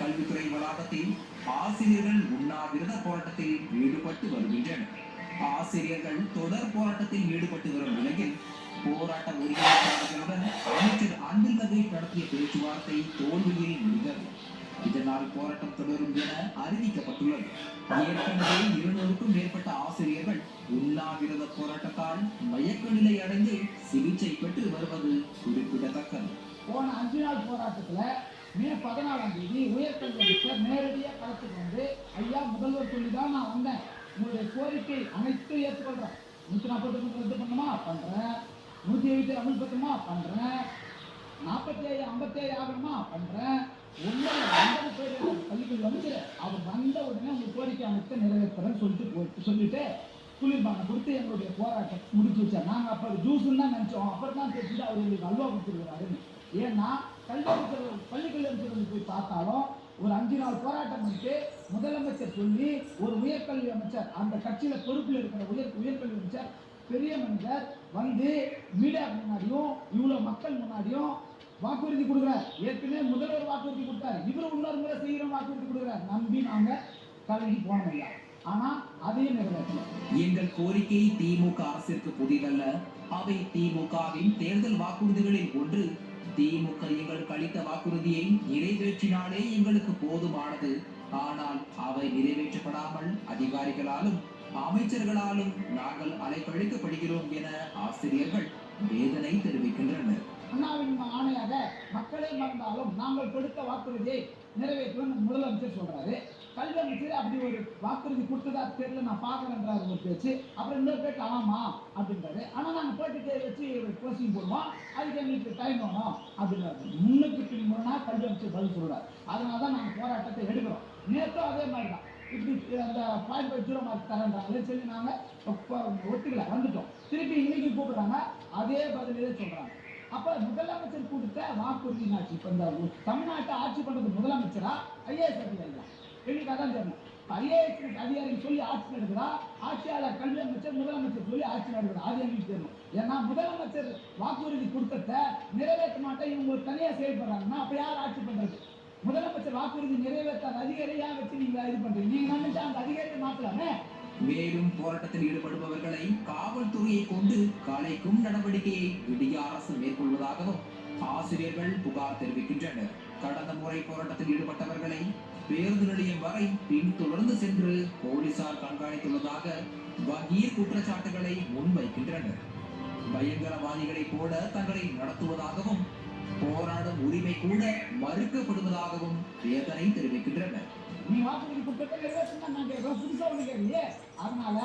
கல்வித்துறை வளாகத்தில் ஆசிரியர்கள் உண்ணாவிரத போராட்டத்தில் ஈடுபட்டு வருகின்றனர். ஆசிரியர்கள் தொடர் போராட்டத்தில் ஈடுபட்டு வரும் நிலையில் போராட்ட ஒருங்கிணைப்பாளர்களுடன் அமைச்சர் அன்பில் மகேஷ் நடத்திய பேச்சுவார்த்தை தோல்வியில் முடிந்தது இதனால் போராட்டம் தொடரும் என அறிவிக்கப்பட்டுள்ளது. ஏற்கனவே இருநூறுக்கும் மேற்பட்ட ஆசிரியர்கள் உண்ணாவிரத போராட்டத்தால் மயக்க நிலை அடைந்து சிகிச்சை பெற்று வருவது குறிப்பிடத்தக்கது. போன அஞ்சு நாள் போராட்டத்துல மே பதினாலாம் தேதி உயர்கல்வி அமைச்சர் நேரடியாக களத்துக்கு வந்து ஐயா முதல்வர் சொல்லி தான் நான் வந்தேன். உங்களுடைய கோரிக்கை அனைத்தும் ஏற்றுக்கொள்கிறேன் நூற்றி நாற்பத்தி ரத்து பண்ணுமா? பண்ணுறேன் நூற்றி எழுபத்தி அமல்படுத்துமா பண்ணுறேன் நாற்பத்தி ஏழு ஐம்பத்தி ஏழு ஆகணுமா? பண்ணுறேன் ஒன்றும் ஐம்பது பேர் அவர் வந்த உடனே உங்கள் கோரிக்கை அனைத்தும் நிறைவேற்றுறேன்னு சொல்லிட்டு போ- சொல்லிட்டு குளிர்பானம் கொடுத்து எங்களுடைய போராட்டம் முடிச்சு வச்சார். நாங்கள் அப்போ ஜூஸ்ன்னு தான் நினச்சோம். அப்புறம் தான் தெரிஞ்சுட்டு அவர் எங்களுக்கு அல்வா கொடுத்துருக்காருன்னு ஏன்னா கல்வி அமைச்சர் பள்ளிக்கல்வி அமைச்சர் வந்து போய் பார்த்தாலும் ஒரு அஞ்சு நாள் போராட்டம் பண்ணிட்டு முதலமைச்சர் சொல்லி ஒரு உயர்கல்வி அமைச்சர் அந்த கட்சியில பொறுப்பில் இருக்கிற உயர் உயர்கல்வி அமைச்சர் பெரிய மனிதர் வந்து மீடியா முன்னாடியும் இவ்வளோ மக்கள் முன்னாடியும் வாக்குறுதி கொடுக்குறார். ஏற்கனவே முதல்வர் வாக்குறுதி கொடுத்தாரு. இவர் இன்னொரு முறை செய்கிறோம் வாக்குறுதி கொடுக்குறார். நம்பி நாங்கள் கலங்கி போனதில்லை ஆனால் அதையும் நிறைவேற்றல எங்கள் கோரிக்கை திமுக அரசிற்கு புதிதல்ல. அவை திமுகவின் தேர்தல் வாக்குறுதிகளில் ஒன்று திமுக எங்களுக்கு அளித்த வாக்குறுதியை நிறைவேற்றினாலே எங்களுக்கு போதுமானது. ஆனால் அவை நிறைவேற்றப்படாமல் அதிகாரிகளாலும் அமைச்சர்களாலும் நாங்கள் அலைக்கழிக்கப்படுகிறோம் என ஆசிரியர்கள் வேதனை தெரிவிக்கின்றனர். அண்ணாவின் ஆணையாக மக்களை மறந்தாலும் நாங்கள் கொடுத்த வாக்குறுதியை நிறைவேற்றுவோம் முதலமைச்சர் சொல்றாரு. கல்வி அமைச்சர் அப்படி ஒரு வாக்குறுதி கொடுத்ததா தெரியல நான் பார்க்கறேன்றாரு ஒரு பேச்சு. அப்புறம் இன்னொரு பேச்சு ஆமா அப்படின்றாரு. ஆனா நாங்க போயிட்டு வச்சு ஒரு கோச்சிங் போடுவோம். அதுக்கு எங்களுக்கு டைம் வேணும் அப்படின்றாரு. முன்னுக்கு பின் முரணா கல்வி பதில் சொல்றாரு. அதனால தான் நாங்கள் போராட்டத்தை எடுக்கிறோம். நேற்றும் அதே மாதிரி தான் இப்படி அந்த பாயிண்ட் ஃபைவ் ஜீரோ மார்க் தரேன்றாங்களே சொல்லி நாங்கள் ஒத்துக்கல வந்துட்டோம். திருப்பி இன்னைக்கு கூப்பிடுறாங்க அதே பதிலே சொல்றாங்க. அப்ப முதலமைச்சர் கொடுத்த வாக்குறுதி ஆட்சி இப்ப இந்த தமிழ்நாட்டை ஆட்சி பண்றது முதலமைச்சரா ஐஏஎஸ் அதிகாரியா? எங்களுக்கு அதான் தெரியணும் ஐஏஎஸ் அதிகாரி சொல்லி ஆட்சி நடக்குதா? ஆட்சியாளர் கல்வி அமைச்சர் முதலமைச்சர் சொல்லி ஆட்சி நடக்குதா? அது எங்களுக்கு தெரியும். ஏன்னா முதலமைச்சர் வாக்குறுதி கொடுத்தத நிறைவேற்ற மாட்டேன். இவங்க ஒரு செயல்படுறாங்கன்னா அப்போ யார் ஆட்சி பண்றது? முதலமைச்சர் வாக்குறுதி நிறைவேற்றாத அதிகாரியாக வச்சு நீங்க இது பண்றீங்க? நீங்க நினைச்சா அந்த அதிகாரியை மாத்தலாமே? மேலும் போராட்டத்தில் ஈடுபடுபவர்களை காவல்துறையை கொண்டு கலைக்கும் நடவடிக்கையை விடிய அரசு மேற்கொள்வதாகவும் ஆசிரியர்கள் புகார் தெரிவிக்கின்றனர். முறை போராட்டத்தில் ஈடுபட்டவர்களை பேருந்து நிலையம் வரை பின்தொடர்ந்து சென்று போலீசார் கண்காணித்துள்ளதாக வகீர் குற்றச்சாட்டுகளை முன்வைக்கின்றனர். பயங்கரவாதிகளைப் போல தங்களை நடத்துவதாகவும் போராடும் உரிமை கூட மறுக்கப்படுவதாகவும் வேதனை தெரிவிக்கின்றனர். நீ வாக்குறுதி கொடுத்ததை நிறைவேற்றினா நான் புதுசா கேட்கலையே அதனால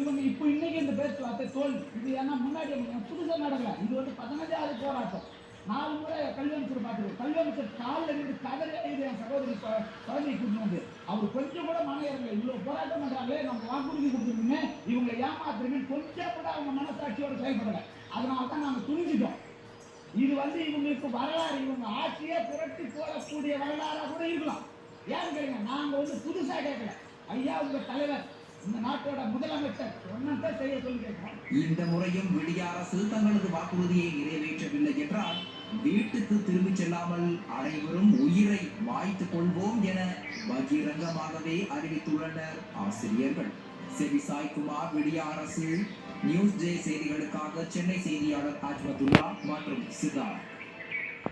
இவங்க இப்போ இன்னைக்கு இந்த பேச்சுவார்த்தை தோல்வி இது ஏன்னா முன்னாடி புதுசா நடக்கல. இது வந்து பதினஞ்சாவது போராட்டம். நாலு முறை கல்வி அமைச்சர் பார்த்துருக்கு கல்வி காலில் இருந்து கதறி இது என் சகோதரி கொ- குழந்தையை வந்து அவர் கொஞ்சம் கூட மன இறங்கல. இவ்வளோ போராட்டம் பண்ணுறாங்களே நம்ம வாக்குறுதி கொடுத்துருக்குமே இவங்களை ஏமாத்துறீங்கன்னு கொஞ்சம் கூட அவங்க மனசாட்சியோட செயல்படலை. அதனால தான் நாங்கள் துணிஞ்சிட்டோம். இது வந்து இவங்களுக்கு வரலாறு. இவங்க ஆட்சியே புரட்டி போடக்கூடிய வரலாறா கூட இருக்கலாம். ஏன் கேளுங்க நாங்கள் வந்து புதுசாக கேட்கல ஐயா உங்கள் தலைவர் இந்த நாட்டோட முதலமைச்சர் ஒன்னத்தை செய்ய சொல்லி கேட்கிறோம் இந்த முறையும் விடிய அரசு தங்களது வாக்குறுதியை நிறைவேற்றவில்லை என்றால் வீட்டுக்கு திரும்பிச் இல்லாமல் அனைவரும் உயிரை மாய்த்துக் கொள்வோம் என பகிரங்கமாகவே அறிவித்துள்ளனர் ஆசிரியர்கள். செவி குமார் விடிய அரசு நியூஸ் ஜே செய்திகளுக்காக சென்னை செய்தியாளர் அஜ்மதுல்லா மற்றும் சித்தார்த்.